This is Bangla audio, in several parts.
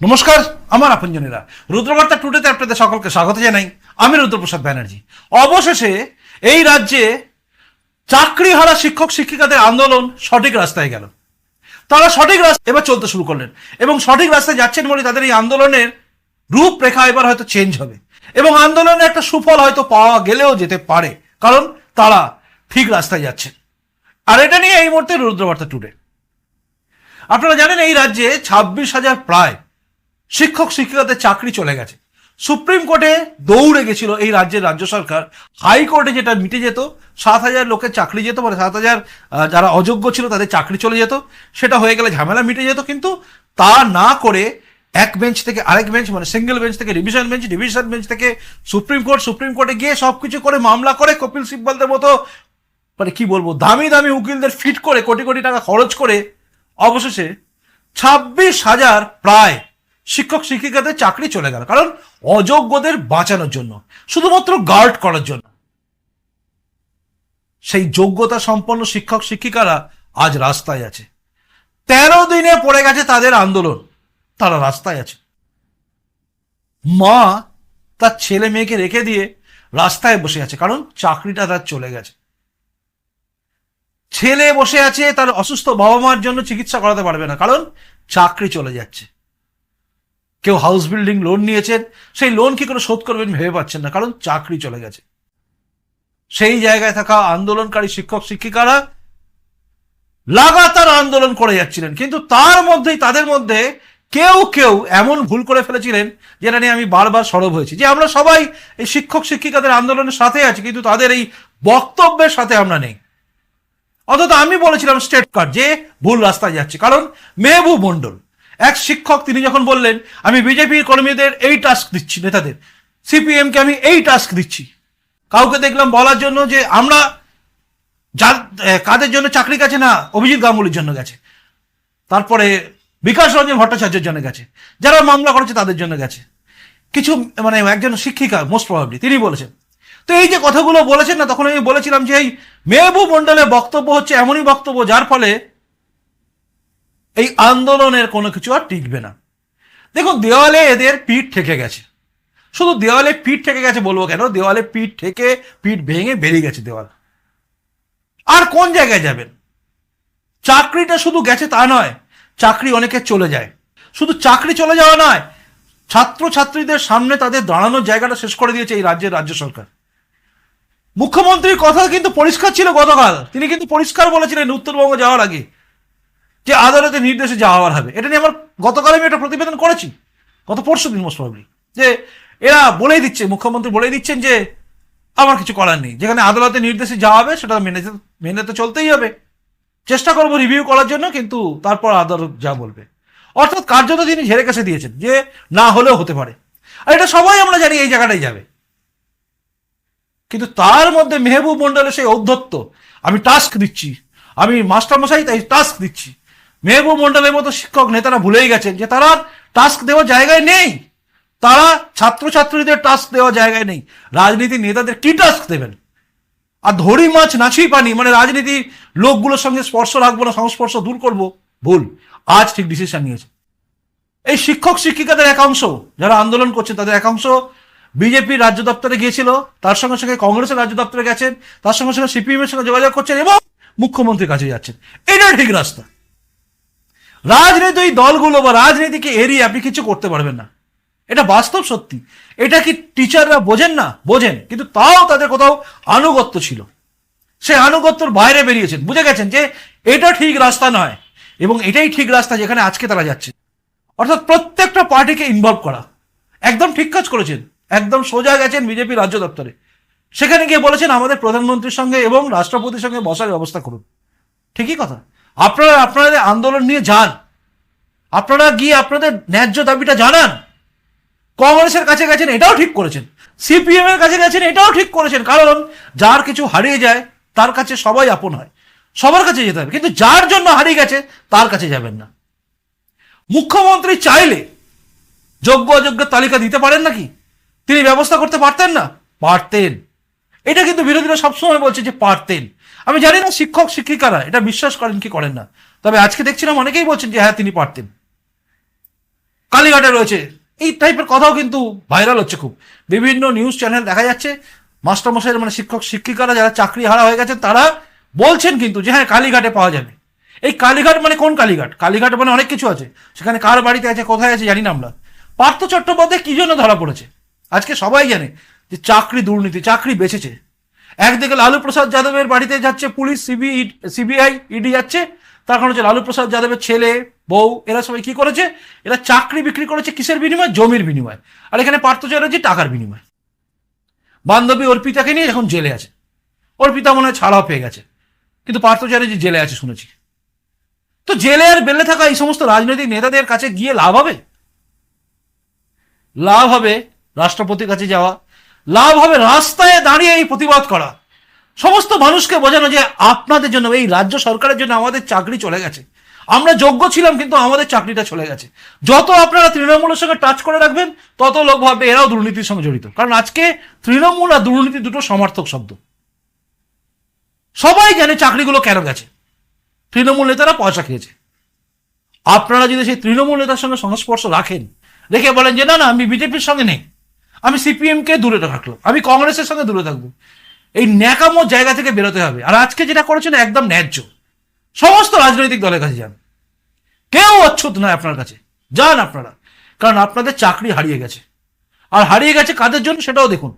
নমস্কার, আমার আপনজনেরা। রুদ্রবার্তা টুডেতে আপনাদের সকলকে স্বাগত জানাই। আমি রুদ্রপ্রসাদ ব্যানার্জি। অবশেষে এই রাজ্যে চাকরি হারা শিক্ষক শিক্ষিকাদের আন্দোলন সঠিক রাস্তায় গেল। তারা সঠিক রাস্তা এবার চলতে শুরু করলেন এবং সঠিক রাস্তায় যাচ্ছেন বলে তাদের এই আন্দোলনের রূপরেখা এবার হয়তো চেঞ্জ হবে। এবং আন্দোলনে একটা সুফল হয়তো পাওয়া গেলেও যেতে পারে, কারণ তারা ঠিক রাস্তায় যাচ্ছেন। আর এটা নিয়ে এই মুহূর্তে রুদ্রবার্তা টুডে। আপনারা জানেন এই রাজ্যে ছাব্বিশ হাজার প্রায় শিক্ষক শিক্ষিকাদের চাকরি চলে গেছে। সুপ্রিম কোর্টে দৌড়ে গেছিল এই রাজ্যের রাজ্য সরকার। হাইকোর্টে যেটা মিটে যেত, সাত হাজার লোকের চাকরি যেত মানে সাত হাজার যারা অযোগ্য ছিল তাদের চাকরি চলে যেত। সেটা হয়ে গেলে ঝামেলা মিটে যেত, কিন্তু তা না করে এক বেঞ্চ থেকে আরেক বেঞ্চ মানে সিঙ্গেল বেঞ্চ থেকে ডিভিশন বেঞ্চ ডিভিশন বেঞ্চ থেকে সুপ্রিম কোর্ট, সুপ্রিম কোর্টে গিয়ে সব কিছু করে, মামলা করে কপিল সিব্বলদের মতো মানে কি বলব, দামি দামি উকিলদের ফিট করে, কোটি কোটি টাকা খরচ করে, অবশেষে ছাব্বিশ হাজার প্রায় শিক্ষক শিক্ষিকাদের চাকরি চলে গেল, কারণ অযোগ্যদের বাঁচানোর জন্য, শুধুমাত্র গার্ড করার জন্য। সেই যোগ্যতা সম্পন্ন শিক্ষক শিক্ষিকারা আজ রাস্তায় আছে। তেরো দিনে পড়ে গেছে তাদের আন্দোলন, তারা রাস্তায় আছে। মা তার ছেলে মেয়েকে রেখে দিয়ে রাস্তায় বসে আছে, কারণ চাকরিটা তার চলে গেছে। ছেলে বসে আছে, তার অসুস্থ বাবা মার জন্য চিকিৎসা করাতে পারবে না, কারণ চাকরি চলে যাচ্ছে। কেউ হাউস বিল্ডিং লোন নিয়েছেন, সেই লোন কি করে শোধ করবেন ভেবে পাচ্ছেন না, কারণ চাকরি চলে গেছে। সেই জায়গায় থাকা আন্দোলনকারী শিক্ষক, শিক্ষিকারা লাগাতার আন্দোলন করে যাচ্ছিলেন, কিন্তু তার মধ্যেই, তাদের মধ্যে কেউ কেউ এমন ভুল করে ফেলেছিলেন, যেটা নিয়ে আমি বারবার সরব হয়েছি। যে আমরা সবাই এই শিক্ষক, শিক্ষিকাদের আন্দোলনের সাথে আছি, কিন্তু তাদের এই বক্তব্যের সাথে আমরা নেই। অথচ আমি বলেছিলাম স্টেট কার্ড যে ভুল রাস্তায় যাচ্ছে, কারণ মেহবুব মন্ডল এক শিক্ষক তিনি যখন বললেন, আমি বিজেপির কর্মীদের এই টাস্ক দিচ্ছি, নেতাদের। সিপিএম কে আমি এই টাস্ক দিচ্ছি। কাউকে দেখলাম বলার জন্য যে, আমরা যার কাদের জন্য চাকরি গেছে না, অভিজিৎ গাঙ্গুলির জন্য গেছে। তারপরে বিকাশ রঞ্জন ভট্টাচার্যের জন্য গেছে। যারা মামলা করেছে, তাদের জন্য গেছে। কিছু মানে একজন শিক্ষিকা মোস্ট প্রবাবলি তিনি বলেছেন। তো এই যে কথাগুলো বলেছেন না, তখন আমি বলেছিলাম যে, এই মেহবুব মন্ডলের বক্তব্য হচ্ছে এমনই বক্তব্য, যার ফলে এই আন্দোলনের কোনো কিছু আর টিকবে না। দেখুন, দেওয়ালে এদের পিঠ ঠেকে গেছে। শুধু দেওয়ালে পিঠ ঠেকে গেছে বলব কেন? দেওয়ালে পিঠ ঠেকে পিঠ ভেঙে বেরিয়ে গেছে দেওয়াল। আর কোন জায়গায় যাবেন? চাকরিটা শুধু গেছে তা নয়, চাকরি অনেকে চলে যায়। শুধু চাকরি চলে যাওয়া নয় ছাত্র ছাত্রীদের সামনে তাদের দাঁড়ানোর জায়গাটা শেষ করে দিয়েছে এই রাজ্যের রাজ্য সরকার। মুখ্যমন্ত্রীর কথা কিন্তু পরিষ্কার ছিল গতকাল। তিনি কিন্তু পরিষ্কার বলেছিলেন উত্তরবঙ্গ যাওয়ার আগে। যে আদালতের নির্দেশে যাওয়ার হবে। এটা নিয়ে আমার গতকাল আমি একটা প্রতিবেদন করেছি, গত পরশু দিন মোস্ট প্রবলি যে এরা বলেই দিচ্ছে, মুখ্যমন্ত্রী বলেই দিচ্ছেন যে আমার কিছু করার নেই। যেখানে আদালতের নির্দেশে যাওয়া হবে সেটা মেনে মেনে তো চলতেই হবে। চেষ্টা করব রিভিউ করার জন্য, কিন্তু তারপর আদালত যা বলবে। অর্থাৎ কার্যত তিনি ঝেড়ে কাছে দিয়েছেন যে না হলেও হতে পারে। আর এটা সবাই আমরা জানি এই জায়গাটাই যাবে। কিন্তু তার মধ্যে মেহবুব মন্ডলের সেই ঔদ্ধত্য, আমি টাস্ক দিচ্ছি, আমি মাস্টারমশাই তাই টাস্ক দিচ্ছি। মেহবুব মন্ডলের মতো শিক্ষক নেতারা ভুলেই গেছেন যে তারা টাস্ক দেওয়ার জায়গায় নেই। তারা ছাত্রছাত্রীদের টাস্ক দেওয়ার জায়গায় নেই। রাজনীতির নেতাদের কি টাস্ক দেবেন? আর ধরি মাছ নাচি পানি মানে রাজনীতি লোকগুলোর সঙ্গে স্পর্শ রাখব না, সংস্পর্শ দূর করব? ভুল। আজ ঠিক ডিসিশন নিয়েছে। এই শিক্ষক শিক্ষিকাদের একাংশ যারা আন্দোলন করছে তাদের একাংশ বিজেপির রাজ্য দপ্তরে গিয়েছিল, তার সঙ্গে সঙ্গে কংগ্রেসের রাজ্য দপ্তরে গেছেন, তার সঙ্গে সঙ্গে সিপিএম এর সঙ্গে যোগাযোগ করছেন এবং মুখ্যমন্ত্রীর কাছে যাচ্ছেন। এটা ঠিক রাস্তা। রাজনৈতিক দলগুলো বা রাজনীতিকে এড়িয়ে আপনি কিছু করতে পারবেন না। এটা বাস্তব সত্যি। এটা কি টিচাররা বোঝেন না? বোঝেন। কিন্তু তাও তাদের কোথাও আনুগত্য ছিল। সে আনুগত্যর বাইরে বেরিয়েছেন। বুঝে গেছেন যে এটা ঠিক রাস্তা নয় এবং এটাই ঠিক রাস্তা যেখানে আজকে তারা যাচ্ছে। অর্থাৎ প্রত্যেকটা পার্টিকে ইনভলভ করা। একদম ঠিক কাজ করেছেন। একদম সোজা গেছেন বিজেপি রাজ্য দপ্তরে। সেখানে গিয়ে বলেছেন, আমাদের প্রধানমন্ত্রীর সঙ্গে এবং রাষ্ট্রপতির সঙ্গে বসার ব্যবস্থা করুন। ঠিকই কথা। আপনারা আপনাদের আন্দোলন নিয়ে যান, আপনারা গিয়ে আপনাদের ন্যায্য দাবিটা জানান। কংগ্রেসের কাছে গেছেন, এটাও ঠিক করেছেন। সিপিএম এর কাছে গেছেন, এটাও ঠিক করেছেন। কারণ যার কিছু হারিয়ে যায়, তার কাছে সবাই আপন হয়। সবার কাছে যেতে হবে। কিন্তু যার জন্য হারিয়ে গেছে, তার কাছে যাবেন না। মুখ্যমন্ত্রী চাইলে যোগ্য অযোগ্যের তালিকা দিতে পারেন নাকি? তিনি ব্যবস্থা করতে পারতেন না? পারতেন। এটা কিন্তু বিরোধীরা সবসময় বলছে যে পারতেন। আমি জানি না শিক্ষক, শিক্ষিকারা, এটা বিশ্বাস করেন কি করেন না। তবে আজকে দেখছিলাম অনেকেই বলছেন যে হ্যাঁ তিনি পারতেন। কালীঘাটে রয়েছে। এই টাইপের কথাও কিন্তু ভাইরাল হচ্ছে খুব। বিভিন্ন নিউজ চ্যানেল দেখা যাচ্ছে মাস্টারমশাইয়ের মানে শিক্ষক, শিক্ষিকারা যারা চাকরি হারা হয়ে গেছে তারা বলছেন কিন্তু যে হ্যাঁ কালীঘাটে পাওয়া যাবে। এই কালীঘাট মানে কোন কালীঘাট? কালীঘাট মানে অনেক কিছু আছে। সেখানে কার বাড়িতে আছে, কোথায় আছে, জানি না আমরা। পার্থ চট্টোপাধ্যায় কি জন্য ধরা পড়েছে? আজকে সবাই জানে যে, চাকরি দুর্নীতি, চাকরি বেঁচেছে। একদিকে লালু প্রসাদ যাদবের বাড়িতে যাচ্ছে পুলিশ, সিবি সিবিআই, ইডি যাচ্ছে। তার কারণ হচ্ছে লালু প্রসাদ যাদবের ছেলে, বউ, এরা সবাই কি করেছে? এরা চাকরি বিক্রি করেছে কিসের বিনিময়? জমির বিনিময়। আর এখানে পার্থ চ্যাটার্জি টাকার বিনিময়। বান্ধবী অর্পিতাকে নিয়ে এখন জেলে আছে। অর্পিতা মনে হয় ছাড়াও পেয়ে গেছে। কিন্তু পার্থ চ্যাটার্জি জেলে আছে শুনেছি। তো জেলে আর বেলে থাকা এই সমস্ত রাজনৈতিক নেতাদের কাছে গিয়ে লাভ হবে? লাভ হবে রাষ্ট্রপতির কাছে যাওয়া লাভ হবে রাস্তায় দাঁড়িয়ে এই প্রতিবাদ করা। সমস্ত মানুষকে বোঝানো যে আপনাদের জন্য, এই রাজ্য সরকারের জন্য আমাদের চাকরি চলে গেছে। আমরা যোগ্য ছিলাম, কিন্তু আমাদের চাকরিটা চলে গেছে। যত আপনারা তৃণমূলের সঙ্গে টাচ করে রাখবেন, তত লোক ভাববে এরাও দুর্নীতির সঙ্গে জড়িত। কারণ আজকে তৃণমূল আর দুর্নীতি দুটো সমার্থক শব্দ। সবাই জানে চাকরিগুলো কেন গেছে। তৃণমূল নেতারা পয়সা খেয়েছে। আপনারা যদি সেই তৃণমূল নেতার সঙ্গে সংস্পর্শ রাখেন রেখে বলেন যে, না না, আমি বিজেপির সঙ্গে নেই। আমি সিপিএম কে দূরে রাখল আমি কংগ্রেসের সঙ্গে দূরে থাকব। এই ন্যাকামো জায়গা থেকে বেরোতে হবে। আর আজকে যেটা করেছেন একদম ন্যায্য। সমস্ত রাজনৈতিক দলের কাছে যান। কেউ অচ্ছুত নয় আপনার কাছে। যান আপনারা। কারণ আপনাদের চাকরি হারিয়ে গেছে। আর হারিয়ে গেছে কাদের জন্য সেটাও দেখুন।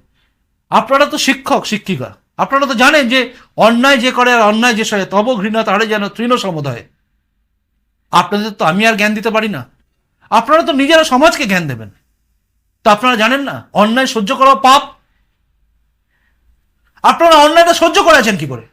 আপনারা তো শিক্ষক, শিক্ষিকা। আপনারা তো জানেন যে অন্যায় যে করে আর অন্যায় যে সয়ে তব ঘৃণা তারে যেন তৃণ সমুদায়। আপনাদের তো আমি আর জ্ঞান দিতে পারি না। আপনারা তো নিজেরা সমাজকে জ্ঞান দেবেন। তা আপনারা জানেন না, অন্যায় সহ্য করা পাপ। আপনারা অন্যায়টা সহ্য করেছেন কি করে?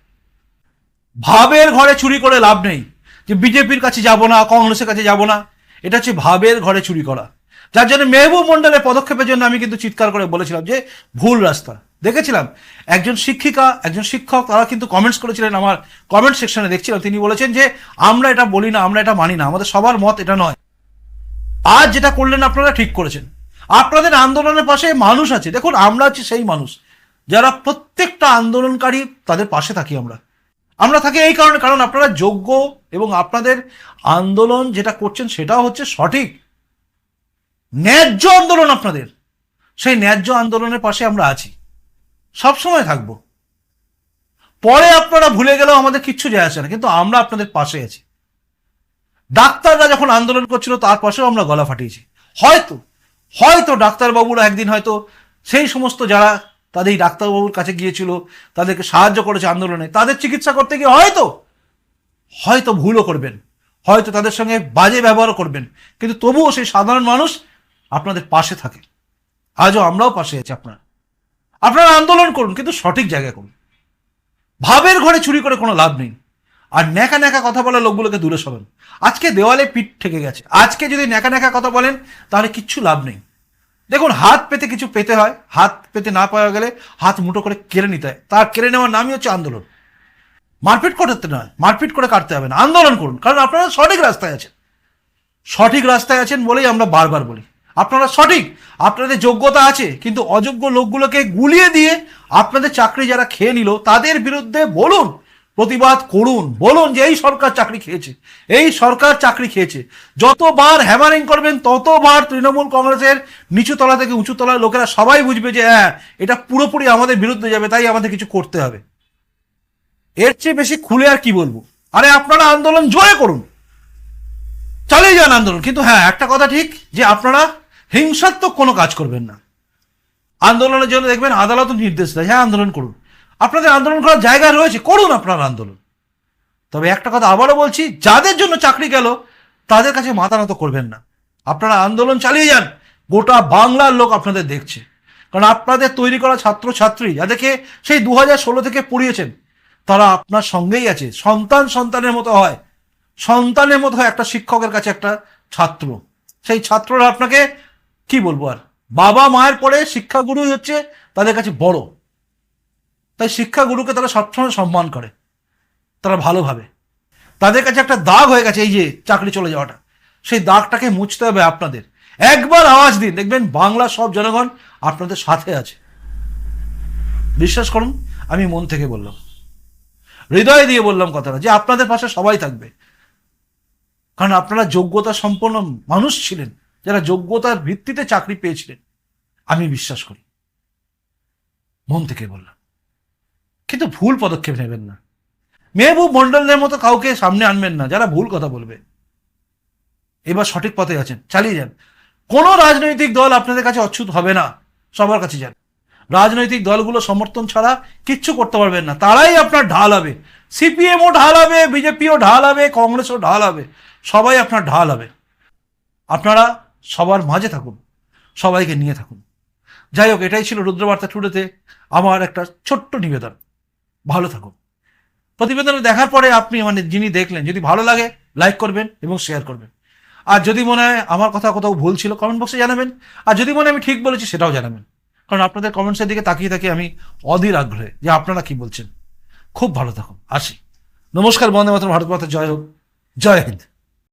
ভাবের ঘরে চুরি করে লাভ নেই। যে বিজেপির কাছে যাব না, কংগ্রেসের কাছে যাব না, এটা হচ্ছে ভাবের ঘরে চুরি করা। যার জন্য মেহবুব মন্ডলের পদক্ষেপের জন্য আমি কিন্তু চিৎকার করে বলেছিলাম যে, ভুল রাস্তা। দেখেছিলাম, একজন শিক্ষিকা, একজন শিক্ষক, তারা কিন্তু কমেন্টস করেছিলেন আমার কমেন্ট সেকশনে দেখছিলাম। তিনি বলেছেন যে, আমরা এটা বলি না, আমরা এটা মানি না, আমাদের সবার মত এটা নয়। আজ যেটা করলেন আপনারা ঠিক করেছেন। আপনাদের আন্দোলনের পাশে মানুষ আছে। দেখুন, আমরা আছি সেই মানুষ। যারা প্রত্যেকটা আন্দোলনকারী তাদের পাশে থাকি আমরা। আমরা থাকি এই কারণে, কারণ আপনারা যোগ্য এবং আপনাদের আন্দোলন যেটা করছেন সেটাও হচ্ছে সঠিক। ন্যায্য আন্দোলন আপনাদের। সেই ন্যায্য আন্দোলনের পাশে আমরা আছি। সব সময় থাকব। পরে আপনারা ভুলে গেলেও আমাদের কিচ্ছু যায় আসে না, কিন্তু আমরা আপনাদের পাশে আছি। ডাক্তাররা যখন আন্দোলন করছিল, তার পাশেও আমরা গলা ফাটিয়েছি। হয়তো হয়তো ডাক্তারবাবুরা একদিন হয়তো সেই সমস্ত যারা তাদের ডাক্তারবাবুর কাছে গিয়েছিল, তাদেরকে সাহায্য করেছে আন্দোলনে, তাদের চিকিৎসা করতে গিয়ে হয়তো হয়তো ভুলও করবেন, হয়তো তাদের সঙ্গে বাজে ব্যবহারও করবেন, কিন্তু তবুও সেই সাধারণ মানুষ আপনাদের পাশে থাকে। আজও আমরাও পাশে আছি আপনার। আপনারা আন্দোলন করুন, কিন্তু সঠিক জায়গায় করুন। ভাবের ঘরে চুরি করে কোনো লাভ নেই। আর ন্যাকা ন্যাকা কথা বলা লোকগুলোকে দূরে সরান। আজকে দেওয়ালে পিঠ ঠেকে গেছে। আজকে যদি ন্যাকা ন্যাকা কথা বলেন, তাহলে কিচ্ছু লাভ নেই। দেখুন, হাত পেতে কিছু পেতে হয়। হাত পেতে না পাওয়া গেলে হাত মুঠো করে কেড়ে নিতে হয়। তার কেড়ে নেওয়ার নামই হচ্ছে আন্দোলন। মারপিট করতে নয়, মারপিট করে কাটতে হবে না। আন্দোলন করুন। কারণ আপনারা সঠিক রাস্তায় আছেন। সঠিক রাস্তায় আছেন বলেই আমরা বারবার বলি। আপনারা সঠিক, আপনাদের যোগ্যতা আছে, কিন্তু অযোগ্য লোকগুলোকে গুলিয়ে দিয়ে আপনাদের চাকরি যারা খেয়ে নিল, তাদের বিরুদ্ধে বলুন। প্রতিবাদ করুন। বলুন যে এই সরকার চাকরি খেয়েছে। এই সরকার চাকরি খেয়েছে। যতবার হ্যামারিং করবেন, ততবার তৃণমূল কংগ্রেসের নিচু তলা থেকে উঁচু তলার লোকেরা সবাই বুঝবে যে হ্যাঁ এটা পুরোপুরি আমাদের বিরুদ্ধে যাবে, তাই আমাদের কিছু করতে হবে। এর চেয়ে বেশি খুলে আর কি বলব? আরে আপনারা আন্দোলন জোরে করুন। চালিয়ে যান আন্দোলন। কিন্তু হ্যাঁ একটা কথা ঠিক, যে আপনারা হিংসাত্মক কোনো কাজ করবেন না। আন্দোলনের জন্য দেখবেন আদালত নির্দেশ দেয়। হ্যাঁ আন্দোলন করুন। আপনাদের আন্দোলন করার জায়গা রয়েছে, করুন আপনার আন্দোলন। তবে একটা কথা আবারও বলছি, যাদের জন্য চাকরি গেল, তাদের কাছে মাথা নত করবেন না। আপনারা আন্দোলন চালিয়ে যান, গোটা বাংলার লোক আপনাদের দেখছে। কারণ আপনাদের তৈরি করা ছাত্র ছাত্রী যাদেরকে সেই দু ষোলো থেকে পড়িয়েছেন, তারা আপনার সঙ্গেই আছে। সন্তান সন্তানের মতো হয়। সন্তানের মতো হয় একটা শিক্ষকের কাছে একটা ছাত্র। সেই ছাত্ররা আপনাকে, কি বলব আর? বাবা মায়ের পরে শিক্ষাগুরুই হচ্ছে তাদের কাছে বড়। তাই শিক্ষাগুরুকে তারা সবসময় সম্মান করে, তারা ভালোভাবে। তাদের কাছে একটা দাগ হয়ে গেছে এই যে চাকরি চলে যাওয়াটা। সেই দাগটাকে মুছতে হবে আপনাদের। একবার আওয়াজ দিন, দেখবেন বাংলা সব জনগণ আপনাদের সাথে আছে। বিশ্বাস করুন, আমি মন থেকে বললাম। হৃদয় দিয়ে বললাম কথাটা, যে আপনাদের পাশে সবাই থাকবে। কারণ আপনারা যোগ্যতা সম্পন্ন মানুষ ছিলেন, যারা যোগ্যতার ভিত্তিতে চাকরি পেয়েছিলেন। আমি বিশ্বাস করি। মন থেকে বললাম। কিন্তু ভুল পদক্ষেপ নেবেন না। মেহবুব মন্ডলদের মতো কাউকে সামনে আনবেন না, যারা ভুল কথা বলবে। এবার সঠিক পথে আছেন, চালিয়ে যান। কোনো রাজনৈতিক দল আপনাদের কাছে অচ্ছুত হবে না, সবার কাছে যান। রাজনৈতিক দলগুলো সমর্থন ছাড়া কিচ্ছু করতে পারবেন না, তারাই আপনার ঢাল হবে। সিপিএমও ঢাল হবে, বিজেপিও ঢাল হবে, কংগ্রেসও ঢাল হবে, সবাই আপনার ঢাল হবে। আপনারা সবার মাঝে থাকুন, সবাইকে নিয়ে থাকুন। যাই হোক, এটাই ছিল রুদ্রবার্তা টুডেতে, আমার একটা ছোট্ট নিবেদন। ভালো থাকুন। প্রতিবেদনে দেখার পরে আপনি মানে যিনি দেখলেন, যদি ভালো লাগে লাইক করবেন এবং শেয়ার করবেন। আর যদি মনে হয় আমার কথা কোথাও ভুল ছিল কমেন্ট বক্সে জানাবেন। আর যদি মনে আমি ঠিক বলেছি, সেটাও জানাবেন। কারণ আপনাদের কমেন্টসের দিকে তাকিয়ে থাকি আমি অধীর আগ্রহে যে আপনারা কি বলছেন। খুব ভালো থাকুন। আসি। নমস্কার, বন্দে মাতরম, ভারত মাতা, জয় হোক। জয় হিন্দ।